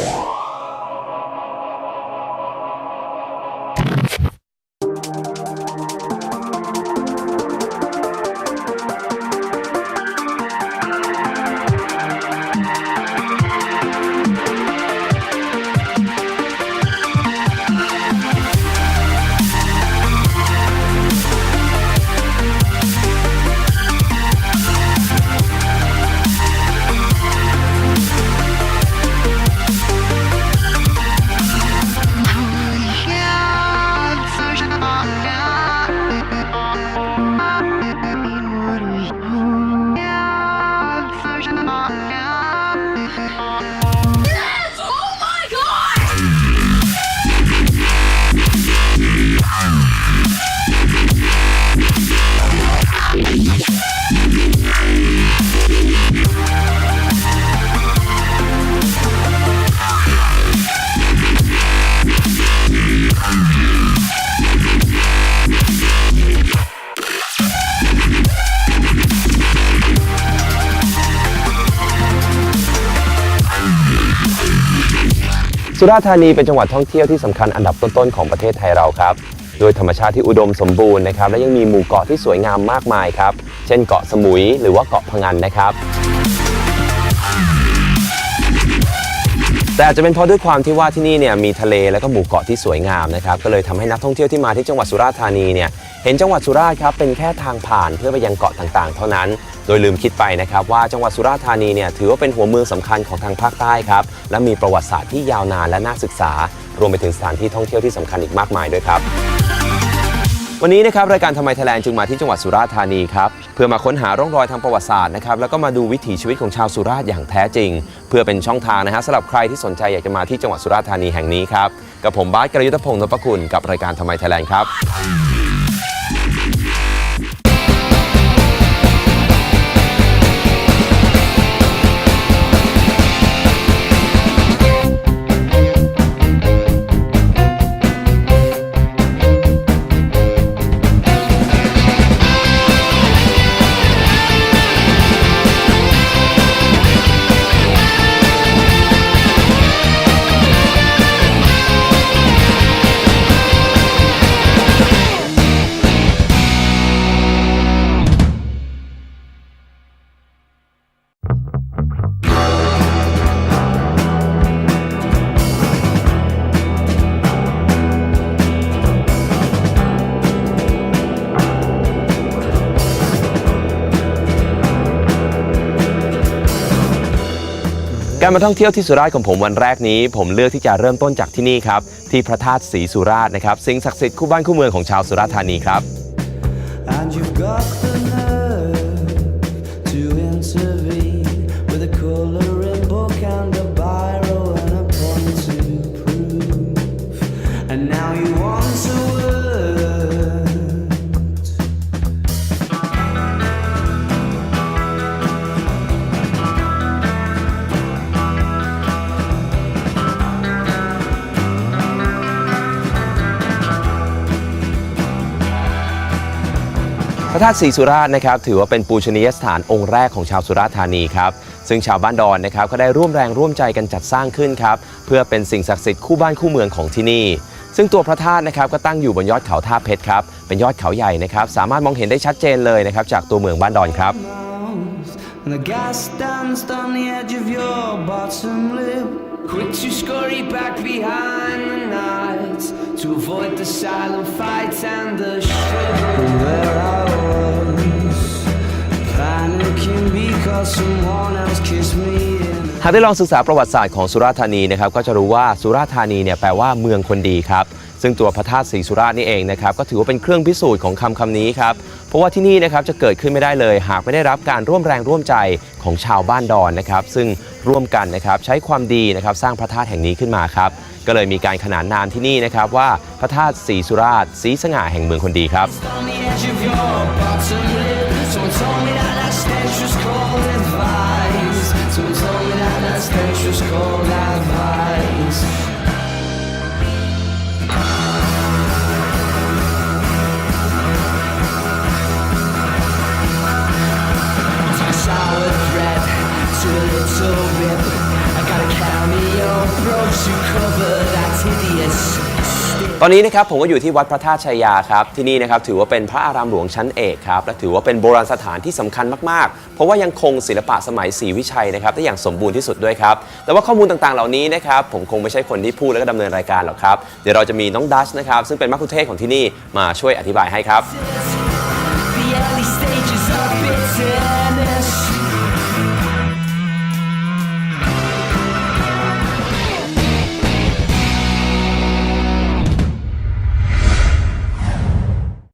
Wow. 啊。 สุราษฎร์ธานีเป็นจังหวัดท่องเที่ยวที่สำคัญอันดับต้นๆของประเทศไทยเราครับโดยธรรมชาติที่อุดมสมบูรณ์นะครับและยังมีหมู่เกาะที่สวยงามมากมายครับ เช่นเกาะสมุยหรือว่าเกาะพะงันนะครับแต่อาจจะเป็นเพราะด้วยความที่ว่าที่นี่เนี่ยมีทะเลและก็หมู่เกาะที่สวยงามนะครับก็เลยทำให้นักท่องเที่ยวที่มาที่จังหวัดสุราษฎร์ธานีเนี่ยเห็นจังหวัดสุราษฎร์ครับเป็นแค่ทางผ่านเพื่อไปยังเกาะต่างๆ เท่านั้น โดยลืมคิดไปนะครับว่าจังหวัดสุราษฎร์ธานีเนี่ยถือว่าเป็นหัวเมืองสำคัญของทางภาคใต้ครับ และมีประวัติศาสตร์ที่ยาวนานและน่าศึกษา รวมไปถึงสถานที่ท่องเที่ยวที่สำคัญอีกมากมายด้วยครับ วันนี้นะครับรายการทำไมไทยแลนด์จึงมาที่จังหวัดสุราษฎร์ธานีครับเพื่อมาค้นหาร่องรอยทางประวัติศาสตร์นะครับแล้วก็มาดูวิถีชีวิตของชาวสุราษฎร์อย่างแท้จริง เพื่อเป็นช่องทางนะฮะสำหรับใครที่สนใจอยากจะมาที่จังหวัดสุราษฎร์ธานีแห่งนี้ครับกับผมบาสกรยุทธพงศ์นพคุณกับรายการทำไมไทยแลนด์ครับ การมาท่องเที่ยวที่สุราษฎร์ของผมวันแรกนี้ ผมเลือกที่จะเริ่มต้นจากที่นี่ครับที่พระธาตุศรีสุราษฎร์นะครับสิ่งศักดิ์สิทธิ์คู่บ้านคู่เมืองของชาวสุราษฎร์ธานีครับ And you've got the ระธาตุศรีสุราษฎร์นะครับถือว่าเป็นปูชนียสถานองค์แรกของชาวสุราษฎร์ธานีครับซึ่งชาวบ้านดอนนะครับก็ได้ร่วมแรงร่วมใจกันจัดสร้างขึ้นครับเพื่อเป็นสิ่งศักดิ์สิทธิ์คู่บ้านคู่เมืองของที่นี่ ซึ่งตัวพระธาตุนะครับก็ตั้งอยู่บนยอดเขาท่าเพชรครับเป็นยอดเขาใหญ่นะครับสามารถมองเห็นได้ชัดเจนเลยนะครับจากตัวเมืองบ้านดอนครับ And the gas danced on the edge of your bottom lip. Quick to scurry back behind the night to avoid the silent fights and the shit. Where I หากได้ลองศึกษาประวัติศาสตร์ของสุราษฎร์ธานีนะครับก็จะรู้ว่าสุราษฎร์ธานีเนี่ยแปลว่าเมืองคนดีครับ ซึ่งตัวพระธาตุศรีสุราษฎร์นี่เองนะครับก็ถือว่าเป็นเครื่องพิสูจน์ของคำคำนี้ครับ เพราะว่าที่นี่นะครับจะเกิดขึ้นไม่ได้เลย หากไม่ได้รับการร่วมแรงร่วมใจของชาวบ้านดอนนะครับซึ่งร่วมกันนะครับใช้ความดีนะครับสร้างพระธาตุแห่งนี้ขึ้นมาครับก็เลยมีการขนานนามที่นี่นะครับว่าพระธาตุศรีสุราษฎร์ศรีสง่าแห่งเมืองคนดีครับ tu zomra na stęciu szkoda wajs Solid thread to a little rip. I got a cameo throat to cover, that hideous ตอนนี้นะครับผมก็อยู่ที่วัดพระธาตุชัยยาครับ ที่นี่นะครับถือว่าเป็นพระอารามหลวงชั้นเอกครับ และถือว่าเป็นโบราณสถานที่สำคัญมากๆ เพราะว่ายังคงศิลปะสมัยศรีวิชัยนะครับได้อย่างสมบูรณ์ที่สุดด้วยครับ แต่ว่าข้อมูลต่างๆเหล่านี้นะครับผมคงไม่ใช่คนที่พูดและก็ดำเนินรายการหรอกครับ เดี๋ยวเราจะมีน้องดัชนะครับซึ่งเป็นมัคคุเทศก์ของที่นี่มาช่วยอธิบายให้ครับ